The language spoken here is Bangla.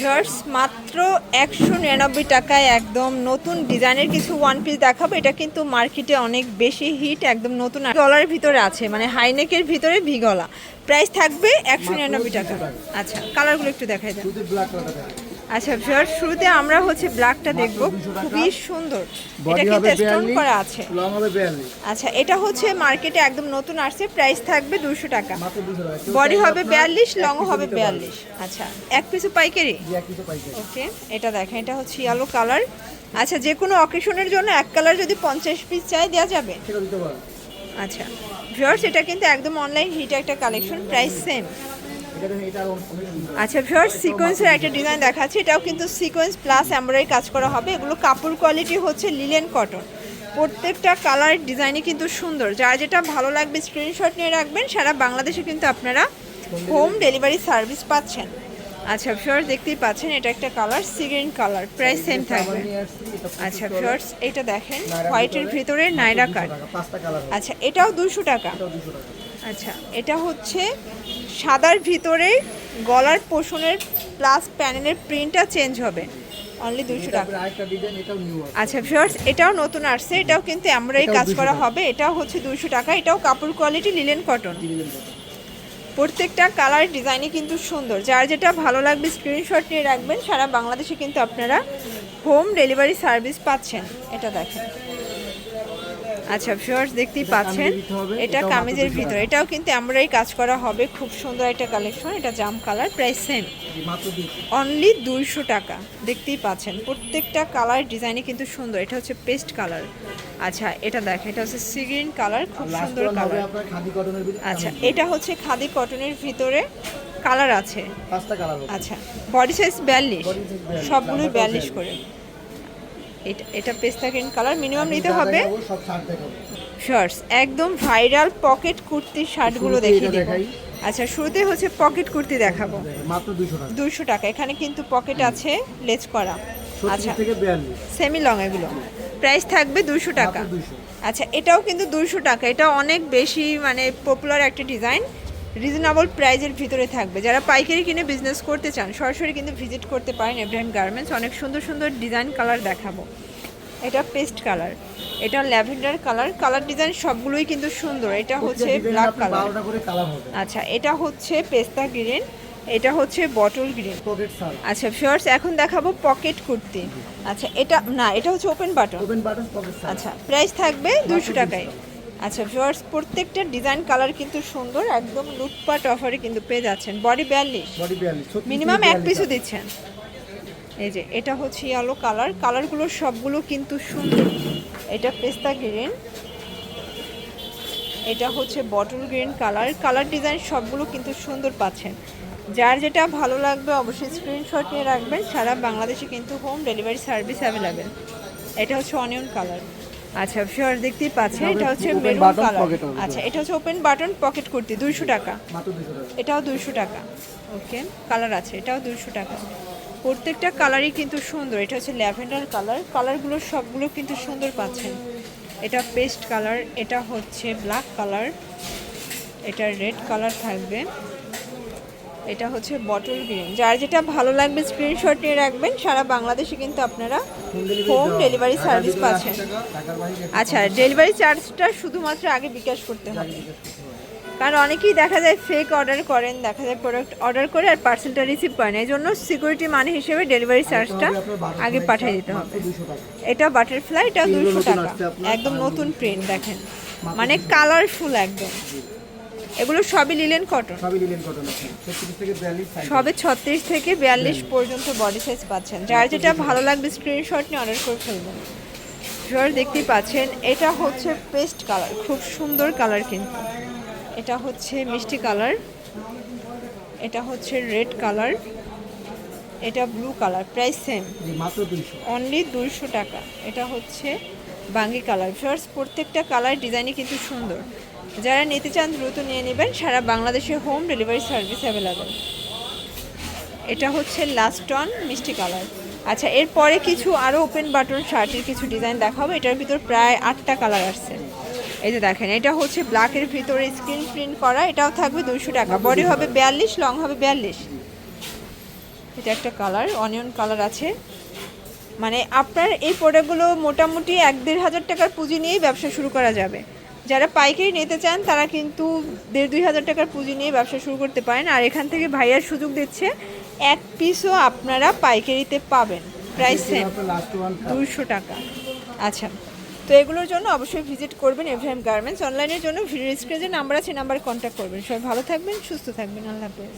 ভিউয়ার্স মাত্র একশো নিরানব্বই টাকায় একদম নতুন ডিজাইনের কিছু ওয়ান পিস দেখাবো। এটা কিন্তু মার্কেটে অনেক বেশি হিট একদম নতুন গলার ভিতরে আছে মানে হাইনেকের ভিতরে ভিগলা প্রাইস থাকবে একশো নিরানব্বই টাকা। আচ্ছা কালারগুলো একটু দেখাই দেন। আচ্ছা ভিউয়ার্স শুরুতে আমরা হচ্ছে ব্ল্যাকটা দেখব। খুবই সুন্দর। এটা কিন্তু স্টোন করা আছে। 42 আচ্ছা এটা হচ্ছে মার্কেটে একদম নতুন আসছে প্রাইস থাকবে দুশো টাকা। 200 টাকা। বডি হবে আপনার বিয়াল্লিশ এক লং হবে নিতে পারবে। বিয়াল্লিশ। আচ্ছা এক পিসু পাইকারি? ওকে এটা দেখেন এটা হচ্ছে ইয়েলো কালার আচ্ছা যে কোনো অকেশনের জন্য এক কালার যদি পঞ্চাশ পিস চাই দেওয়া যাবে? আচ্ছা ভিউয়ার্স এটা কিন্তু একদম অনলাইন হিট একটা কালেকশন প্রাইস সেম আচ্ছা ভিউয়ার্স সিকোয়েন্সের একটা ডিজাইন দেখাচ্ছি। এটাও কিন্তু সিকোয়েন্স প্লাস এমব্রয়ডারি কাজ করা হবে। এগুলো কাপড় কোয়ালিটি হচ্ছে লিলেন কটন প্রত্যেকটা কালার ডিজাইনই কিন্তু সুন্দর। যার যেটা ভালো লাগবে স্ক্রিনশট নিয়ে রাখবেন সারা বাংলাদেশে কিন্তু আপনারা হোম ডেলিভারি সার্ভিস পাচ্ছেন। আচ্ছা ভিউয়ার্স দেখতেই পাচ্ছেন এটা একটা colour sea green colour price same থাকবে। আচ্ছা ভিউয়ার্স এটা দেখেন হোয়াইটের ভিতরে নাইরা কাট আচ্ছা এটাও দুশো টাকা। এটাও 200 টাকা। আচ্ছা এটা হচ্ছে সাদার ভিতরে গলার পোষণের প্লাস প্যানেলের প্রিন্টটা চেঞ্জ হবে। অনলি দুশো টাকা। আচ্ছা ভিউয়ার্স এটাও নতুন আসছে এটাও কিন্তু এমব্রয়ডারি কাজ করা হবে এটাও হচ্ছে দুশো টাকা এটাও কাপড় কোয়ালিটি লিলেন কটন প্রত্যেকটা কালার ডিজাইনই কিন্তু সুন্দর। যার যেটা ভালো লাগবে স্ক্রিনশট নিয়ে রাখবেন সারা বাংলাদেশে কিন্তু আপনারা হোম ডেলিভারি সার্ভিস পাচ্ছেন। এটা দেখেন। আচ্ছা ভিউয়ার্স দেখতেই পাচ্ছেন। এটা কামিজের 200 ভিতরে। এটাও কিন্তু আমরাই কাজ করা হবে। খুব সুন্দর একটা কালেকশন এটা জাম কালার প্রাইস সেম জি 200 অনলি দুইশো টাকা দেখতেই পাচ্ছেন। প্রত্যেকটা কালার ডিজাইনই কিন্তু সুন্দর। এটা হচ্ছে পেস্ট কালার আচ্ছা এটা দেখেন এটা হচ্ছে সিগ্রিন কালার খুব সুন্দর কালার আপনার খাদি কটনের ভিতরে আচ্ছা এটা হচ্ছে খাদি কটনের ভিতরে কালার আছে। আচ্ছা বডি সাইজ বিয়াল্লিশ। 42, সবগুলোই বিয়াল্লিশ 42 করে। এটা এটা পেস্তা গ্রিন কালার মিনিমাম নিতে হবে। শর্টস একদম ভাইরাল পকেট কুর্তির শার্টগুলো দেখিয়ে দেখাই। আচ্ছা শুরুতে হচ্ছে পকেট কুর্তি দেখাবো। মাত্র 200 টাকা। দুইশো টাকা এখানে কিন্তু পকেট আছে লেজ করা। আচ্ছা থেকে 42 সেমি লং এগুলো। প্রাইস থাকবে দুশো টাকা। আচ্ছা এটাও কিন্তু দুশো টাকা। এটা অনেক বেশি মানে পপুলার একটা ডিজাইন রিজনেবল প্রাইজের ভিতরে থাকবে। যারা পাইকারি কিনে বিজনেস করতে চান সরাসরি কিন্তু ভিজিট করতে পারেন এব্রাহিম গার্মেন্টস অনেক সুন্দর সুন্দর ডিজাইন কালার দেখাবো। এটা পেস্ট কালার এটা ল্যাভেন্ডার কালার কালার ডিজাইন সবগুলোই কিন্তু সুন্দর। এটা হচ্ছে ব্ল্যাক কালার 12টা করে কালার হবে। আচ্ছা এটা হচ্ছে পেস্তা গ্রিন এটা হচ্ছে বটল গ্রিন আচ্ছা ফিওর্স এখন দেখাবো পকেট কুর্তি। আচ্ছা এটা না এটা হচ্ছে ওপেন বাটন আচ্ছা প্রাইস থাকবে দুশো টাকায়। আচ্ছা ভিউয়ার্স প্রত্যেকটা ডিজাইন কালার কিন্তু সুন্দর একদম লুটপাট অফারে কিন্তু পেয়ে যাচ্ছেন। বডি বিয়াল্লিশ। বডি 42 মিনিমাম এক পিসও দিচ্ছেন। এই যে এটা হচ্ছে ইয়েলো কালার কালারগুলো সবগুলো কিন্তু সুন্দর। এটা পেস্তা গ্রিন এটা হচ্ছে bottle green colour colour design সবগুলো কিন্তু সুন্দর পাচ্ছেন। যার যেটা ভালো লাগবে অবশ্যই স্ক্রিনশট নিয়ে রাখবেন। সারা বাংলাদেশে কিন্তু হোম ডেলিভারি সার্ভিস অ্যাভেলেবেল এটা হচ্ছে অনিয়ন কালার আচ্ছা শিওর দেখতেই পাচ্ছেন এটা হচ্ছে মেরুন কালার আচ্ছা এটা হচ্ছে ওপেন বাটন পকেট কুর্তি দুইশো টাকা। মাত্র 200 টাকা। এটাও দুইশো টাকা। ওকে কালার আছে এটাও দুইশো টাকা। প্রত্যেকটা কালারই কিন্তু সুন্দর এটা হচ্ছে ল্যাভেন্ডার কালার কালারগুলো সবগুলো কিন্তু সুন্দর পাচ্ছেন। এটা পেস্ট কালার এটা হচ্ছে ব্ল্যাক কালার এটা রেড কালার থাকবে। এটা হচ্ছে বটল গ্রিন যার যেটা ভালো লাগবে স্ক্রিনশট নিয়ে রাখবেন, সারা বাংলাদেশে কিন্তু আপনারা হোম ডেলিভারি সার্ভিস পাচ্ছেন। আচ্ছা ডেলিভারি চার্জটা শুধুমাত্র আগে বিকাশ করতে হবে। কারণ অনেকেই দেখা যায় ফেক অর্ডার করেন, দেখা যায় প্রোডাক্ট অর্ডার করে আর পার্সেলটা রিসিভ করেন। এই জন্য সিকিউরিটি মানি হিসেবে ডেলিভারি চার্জটা আগে পাঠিয়ে দিতে হবে। এটা বাটারফ্লাই এটা দুশো টাকা। একদম নতুন প্রিন্ট দেখেন। মানে কালারফুল একদম। এগুলো সবই লিলেন কটন সবই লিলেন কটন আছে। 36 থেকে 42 সবে ছত্রিশ থেকে বিয়াল্লিশ পর্যন্ত বডি সাইজ পাচ্ছেন। যার যেটা ভালো লাগবে স্ক্রিনশট নিয়ে অর্ডার করে ফেলবেন। জোর দেখতেই পাচ্ছেন এটা হচ্ছে পেস্ট কালার খুব সুন্দর কালার কিন্তু। এটা হচ্ছে মিষ্টি কালার এটা হচ্ছে রেড কালার এটা ব্লু কালার প্রাইস সেম মাত্র 200 অনলি দুইশো টাকা। এটা হচ্ছে বাঙ্গি কালার। ফার্স্ট প্রত্যেকটা কালার ডিজাইনই কিন্তু সুন্দর। যারা নিতে চান, দ্রুত নিয়ে নেবেন। সারা বাংলাদেশে হোম ডেলিভারি সার্ভিস অ্যাভেলেবেল এটা হচ্ছে লাস্ট অন মিষ্টি কালার। আচ্ছা এরপরে কিছু আরও ওপেন বাটন শার্টের কিছু ডিজাইন দেখাবো। এটার ভিতর প্রায় আটটা কালার আসছে। এই যে দেখেন, এটা হচ্ছে ব্ল্যাকের ভিতরে স্ক্রিন প্রিন্ট করা। এটাও থাকবে দুইশো টাকা। বডি হবে বিয়াল্লিশ লং হবে বিয়াল্লিশ। এটা একটা কালার অনিয়ন কালার আছে। মানে আপনার এই প্রোডাক্টগুলো মোটামুটি এক দেড় হাজার টাকার পুঁজি নিয়েই ব্যবসা শুরু করা যাবে। যারা পাইকারি নিতে চান, তারা কিন্তু দেড় দুই হাজার টাকার পুঁজি নিয়ে ব্যবসা শুরু করতে পারেন। আর এখান থেকে ভাইয়ার সুযোগ দিচ্ছে, এক পিসও আপনারা পাইকারিতে পাবেন। প্রাইস সেম দুশো টাকা। আচ্ছা তো এগুলোর জন্য অবশ্যই ভিজিট করবেন এভরিএম গার্মেন্টস অনলাইনের জন্য ভিডিও স্ক্রিনে যে নাম্বার আছে নাম্বারে কন্ট্যাক্ট করবেন। সবাই ভালো থাকবেন, সুস্থ থাকবেন। আল্লাহ হাফেজ।